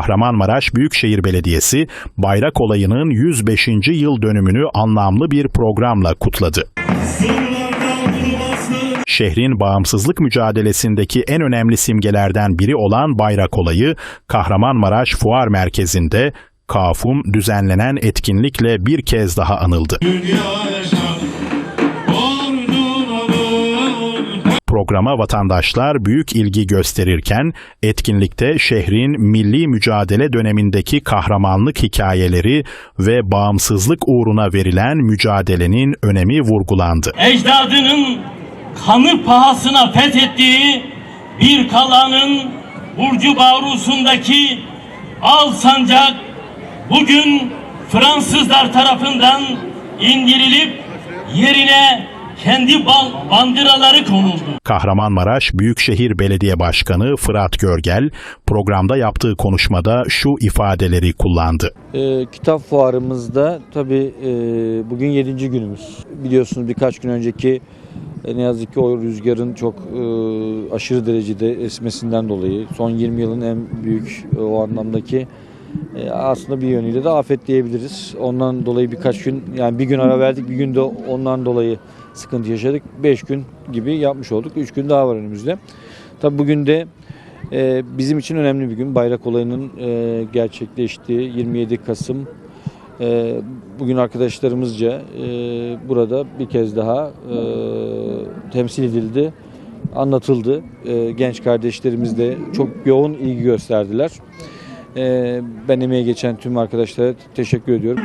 Kahramanmaraş Büyükşehir Belediyesi bayrak olayının 105. yıl dönümünü anlamlı bir programla kutladı. Şehrin bağımsızlık mücadelesindeki en önemli simgelerden biri olan bayrak olayı Kahramanmaraş Fuar Merkezi'nde Kafum düzenlenen etkinlikle bir kez daha anıldı. Programa vatandaşlar büyük ilgi gösterirken etkinlikte şehrin milli mücadele dönemindeki kahramanlık hikayeleri ve bağımsızlık uğruna verilen mücadelenin önemi vurgulandı. ecdadının kanı pahasına fethettiği bir kalanın Burcu Bavrusundaki al sancak bugün Fransızlar tarafından indirilip yerine kendi bal- bandıraları konuldu. Kahramanmaraş Büyükşehir Belediye Başkanı Fırat Görgel programda yaptığı konuşmada şu ifadeleri kullandı. Ee, kitap fuarımızda tabii e, bugün 7. günümüz. Biliyorsunuz birkaç gün önceki e, ne yazık ki o rüzgarın çok e, aşırı derecede esmesinden dolayı son 20 yılın en büyük e, o anlamdaki e, aslında bir yönüyle de afet diyebiliriz. Ondan dolayı birkaç gün yani bir gün ara verdik bir gün de ondan dolayı sıkıntı yaşadık. 5 gün gibi yapmış olduk. 3 gün daha var önümüzde. Tabii bugün de ee, bizim için önemli bir gün. Bayrak olayının e, gerçekleştiği 27 Kasım. Ee, bugün arkadaşlarımızca e, burada bir kez daha e, temsil edildi, anlatıldı. E, genç kardeşlerimiz de çok yoğun ilgi gösterdiler. E, ben emeğe geçen tüm arkadaşlara teşekkür ediyorum.